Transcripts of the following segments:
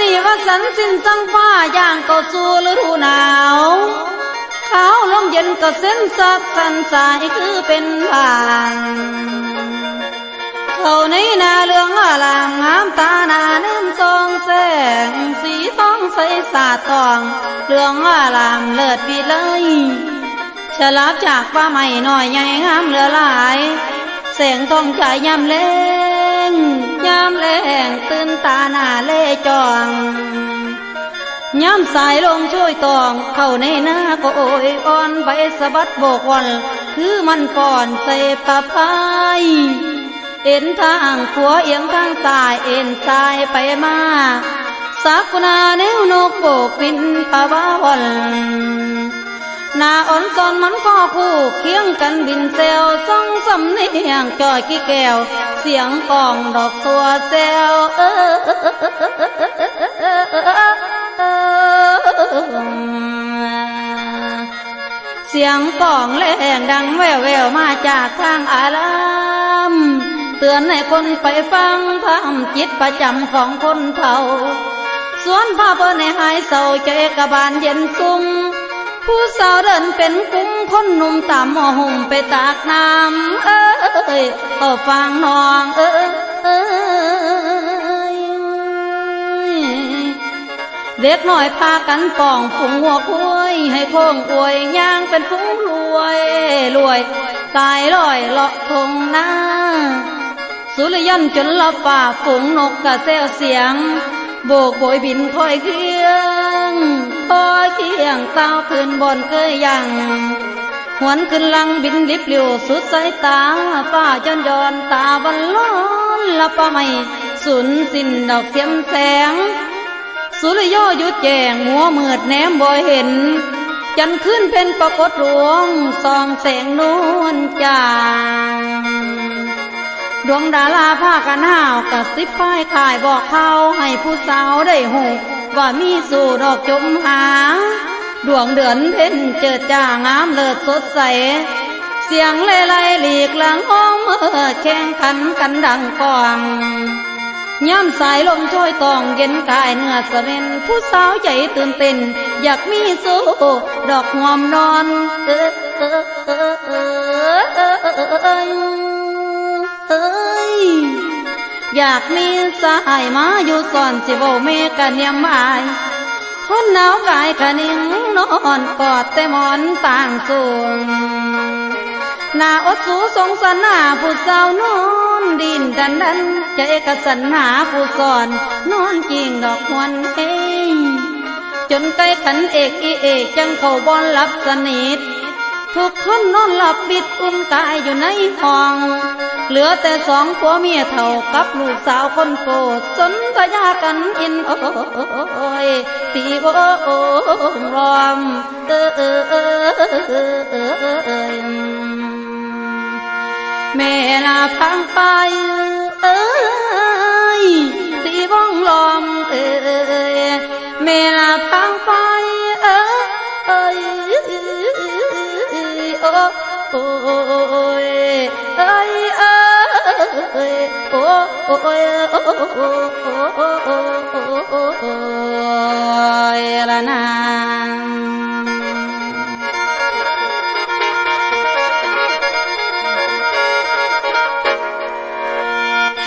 นี้ว่าสันสิ้นสังฟ้าย่างก็สู่ฤดูหนาวขาวลมเย็นก็เส้นสักสันสายคือเป็นผ่านเขาในนาเรืองอลามงามตาหนาเนื่นทรงแสงสีทองใสสาดทองเรืองอลามเลิศวิเลยฉลาบจากป้าใหม่หน่อยใหญ่งามเหลือหลาย แสงทองฉายยามเล่ง ยามแรงตื่นตาหน้าเล่จองย้ำสายลมช่วยตอง เข้าในหน้าก็โอยอ่อนใบสะบัดโบกวันคือมันก่อนใส่ปะพายเอ็นทางขัวเอียงทางซ้ายเอ็นซ้ายไปมาสักนาแนวนกโบกบินปะบ้าวัน นาอ่อนตอนมันก็คู่เคียงกันบินเซลส่องสำเนียงจอยกี้แก้ว เสียงกองดอกตัวเซลเออเสียงกองแรงดังแววแววมาจากทางอารามเตือนให้คนไปฟังพามจิตประจำของคนเฒ่าสวนผ้าเปิ้นให้หายเศร้าใจกะบานเย็นซุ่ม ผู้สาวเดินเป็นกุ้มคนหนุ่มตามหมอหุ่มไปตากน้ำเอ้ยก็ฟังน้องเอ้ยเอ้ยเด็กน้อยพากันป่องฝูงหัวคุยให้โค้งอวยย่างเป็นฝูงรวยรวย ตายลอยเลาะทงหน้าสุริยันจนละป่าฝูงนกกระแซวเสียง โบกโบยบินคอยเคียง คอยเคียงเต้าขึ้นบนเคยยังหวนขึ้นลังบินลิบเลียวสุดสายตาป้าจนย้อนตาบันล้อนละป้าไม่สุนสิ้นดอกเสียมแสง สุริโยยุดแจงหัวมืดแนมบ่เห็น จันขึ้นเป็นปรากฏรวงส่องแสงนวลจางดวงดาราผ้ากันห้าวกระซิบป้ายขายบอกเขาให้ผู้สาวได้หู ว่ามีสู่ดอกจมหา ดวงเดือนเพ็ญเจิดจ้างามเลิศสดใส เสียงเลไลหลีกหลังอ้อมเมื่อแข่งขันกันดังกวางย่ำสายลมช่วยตองเย็นกายเนื้อสะเม็นผู้สาวใจตื่นเต้นอยากมีสู้ดอกหอมนอนเออเออเออเออ อยากมีสายมาอยู่ส่อนสิโบเมกันเนียมอายทนหนาวกายกะนิ่งนอนกอดแต่หมอนต่างสูงหน้าอดสูสงสารหน้าผู้สาวนอนดินดันดันใจกะสันหาผู้สอนนอนจริงดอกหวนเองจนใกล้ขันเอกอีเอกจังเขาบอนหลับสนิททุกคนนอนหลับปิดอุ่นกายอยู่ในห้อง เหลือแต่สองผัวเมียเท่ากับลูกสาวคนโปรดสนทยากันอินโอ้ยตีโอ้รอมเออเออเออเออเออเออแม่ลาพังไปเอ้ยตีบ้องลอมเอ้ยแม่ลาพังไปเอ้ยเอ้ยโอ้โอ้ยเอ้ย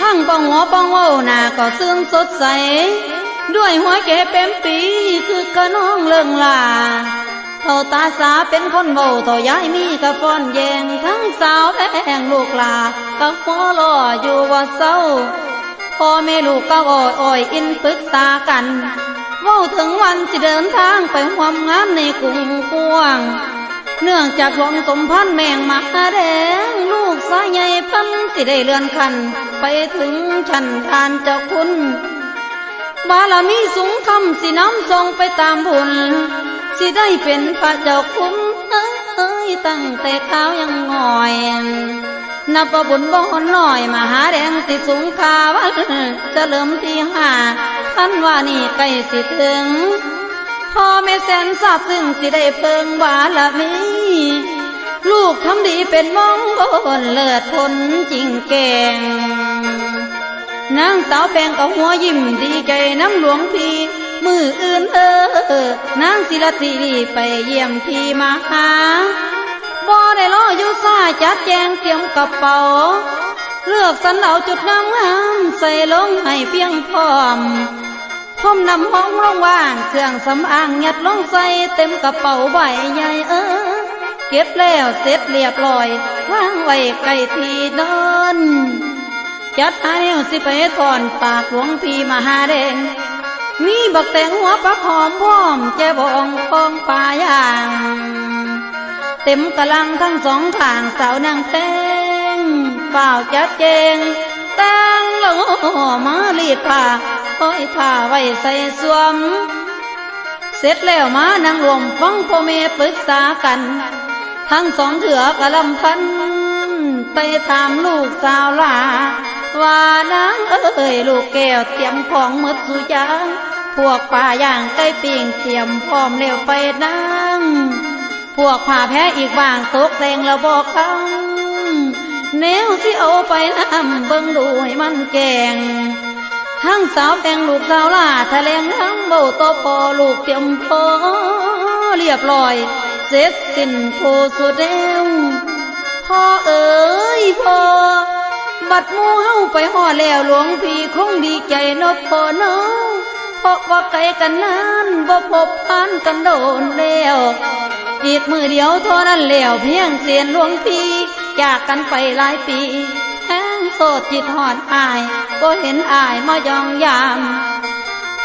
ทั้งปองหัวปองเว้าหน้าก็ซึ้งสดใส ด้วยหัวแก่เป็นปีคือกระน้องเลิงลา เท่าตาสาเป็นคนเบาเท่าย้ายมีกะฟ้อนแยงทั้งสาวแพงลูกลากับหัวล่ออยู่ว่าเศร้าพ่อแม่ลูกก็อ่อยอ่อยอินปรึกษากันเว่าถึงวันจะเดินทางไปหวมงานในกรุงกวาง เนื่องจากหลวงสมพันธ์แมงมาแดงลูกสายใหญ่พันสิได้เลื่อนคัน ไปถึงชั้นทานเจ้าคุณบารมีสูงคำสิน้ำทรงไปตามบุญ สิได้เป็นพระเจ้าคุณเอ้ยเอ้ยตั้งแต่ข้ายังงอยนับว่าบุญบ่หน่อยมหาแดงสิสูงคาวันเฉลิมที่ห้าท่านว่านี่ใกล้สิถึงพ่อแม่แสนทราบซึ่งสิได้เพิงบารมีลูกทำดีเป็นมองบนเลิศผลจริงแกงนางสาวแปงก็หัวยิ้มดีใจน้ำหลวงพี่ มืออื่นเออนางศิลตีไปเยี่ยมพี่มาหาบ่ได้รออยู่ซ่าจัดแจงเตรียมกระเป๋า เลือกสรรเอาจุดงามงามใส่ลงให้เพียงพร้อมพมนำห้องลงว่างเครื่องสำอางยัดลงใส่เต็มกระเป๋าใบใหญ่เออ เก็บแล้วเสร็จเรียบร้อยวางไว้ใกล้ทีนอนจัดหาแนวสิไปถอนปากหลวงพี่มหาเด่น มีบักแตงหัวปักหอมพร้อมแจบองฟองปลาย่าง เต็มกำลังทั้งสองข้างสาวนางแตงเปล่าจัดเจงตั้งลงมาลีดผ้าต้อยผ้าไว้ใส่สวม เสร็จแล้วมานั่งรวมฟังพ่อแม่ปรึกษากัน ทั้งสองเถือกะลำพันไปถามลูกสาวลา ว่านางเอ้ยลูกแก้วเตรียมของมดสุยางพวกป่าย่างไก่ปิ้งเตรียมพร้อมแล้วไปนั่งพวกผ่าแพ้อีกบางตกแต่งแล้วบอกคังแนวที่เอาไปนำเบิ่งดูให้มันแกงทั้งสาวแดงลูกสาวล่าทะเลงทั้งเบาโตพอลูกเตรียมพอเรียบร้อยเสร็จสิ้นโคสุดแล้วพ่อเอ๋ยพ่อ บัดมูเฮาไปห่อแล้วหลวงพี่คงดีใจนบพอเนาเพราะว่าไกลกันนานบ่พบผ่านกันโดนแล้ว อีกมือเดียวเท่านั้นแล้วเพียงเสียนหลวงพี่จากกันไปหลายปีแห้งโสดจิตหอดอายก็เห็นอายมายองยาม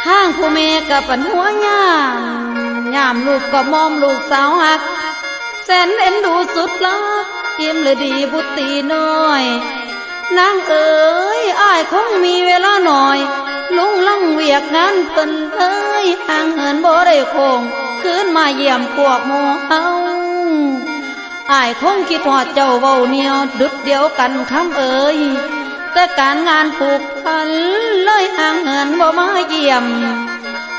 ห้างผู้เมกับปันหัวยามยามลูกก็มอมลูกสาวหักแสนเอ็นดูสุดลักยิ้มเลยดีบุตรีน้อย นางเอ๋ยอายคงมีเวลาหน่อย ลุงลังเวียกงานเพิ่นเอ้ยห่างเหินบ่ได้คงคืนมาเยี่ยมพวกหมู่เฮาอายคงคิดหอดเจ้าเว้าเหนียวดุดเดียวกันคำเอ่ยแต่การงานผูกพันเลยห่างเหินบ่มาเยี่ยม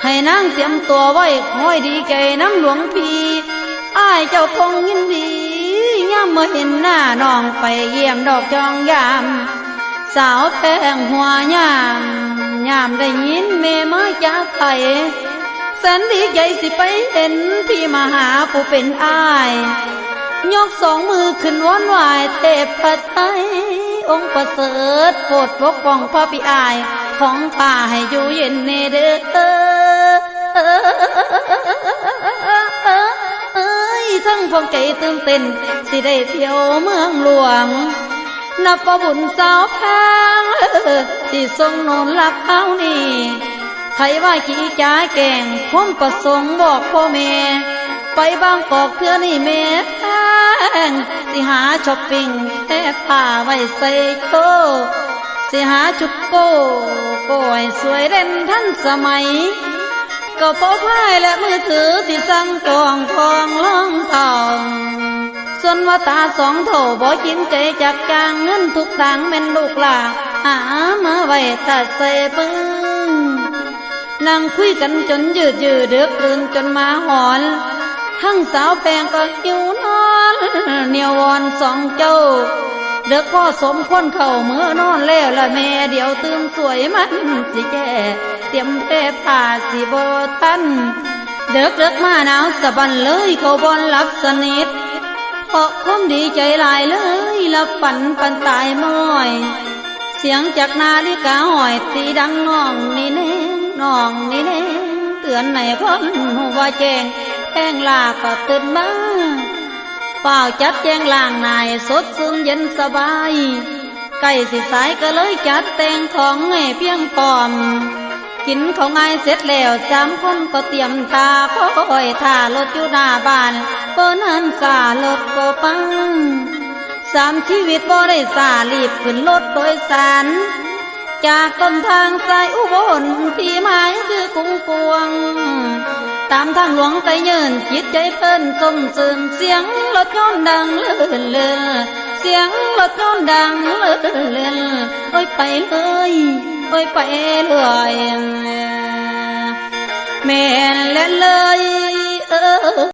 ให้นางเตรียมตัวไว้คอยดีใจน้ำหลวงพี่อายเจ้าคงยินดีามเมื่อเห็นหน้าน้องไปเยี่ยมดอกจองยาม สาวแพงหัวยามยามได้ยินแม่มาจากไทยแสนดีใจสิไปเห็นพี่มาหาผู้เป็นอ้าย ยกสองมือขึ้นวอนไหวายเทพปัตไตยองค์ประเสริฐโปรดปกป้องพระพิอายของป่าให้อยู่เย็นเนเด้อเอ้ย ทั้งพวกใจตื่นเต้นสิได้เที่ยวเมืองหลวง นับประบุญสาวแพงที่ทรงโนนรักเอานี่ใครว่าขี้จ้าแก่งความประสงค์บอกพ่อแม่ไปบางกอกเพื่อนี่แม่แพงสิหาช้อปปิ้งแค่ผ้าไว้ใส่โตสิหาชุดโก้โก้ให้สวยเด่นทันสมัย ก็พบพายและมือถือที่สั่งจองทองล่องทองส่วนว่าตาสองเท่บ่กินใจจากกลางเงินทุกต่างแม่นลูกหลาหามาไว้ตัดใส่ปึ้งนั่งคุยกันจนยืดยืดเดือกตื่นจนมาหอน ทั้งสาวแปงก็หิวนอนเหนียววอนสองเจ้า เด็กพ่อสมควรเข้าเมื่อนอนแล้วละแม่เดี๋ยวตื่นสวยมันสิแก่เตรียมแพร่ผ้าสิบทันเด็กเด็กมาหนาวสะบันเลยเขาบอนหลับสนิทเพราะความดีใจหลายเลยละฝันปันตายม้อย เสียงจากนาฬิกาหอยตีดังน้องนี่เน่น้องนี่เน่เตือนในคนหูว่าแจงแห้งลาก็ตื่นมา ป่าจัดแจงล่างนายสดซึมเย็นสบายใกล้สิสายก็เลยจัดแต่งของให้เพียงพอม กินของง่ายเสร็จแล้วสามคนก็เตรียมตาคอยท่ารถอยู่หน้าบ้านเปิ้นหันสารถก็ปังสามชีวิตบ่ได้สารีบขึ้นรถโดยสาร จากต้นทางสายอุบลที่หมายคือกรุงกวง ตามทางหลวงไปเยินจิตใจเพิ่นสมซึมเสียงรถยนต์ดังเลื่อนเลื่อนเสียงรถยนต์ดังเลื่อนเลื่อนโอ้ยไปเลยโอ้ยไปเลยแม่เล่นเลยเออ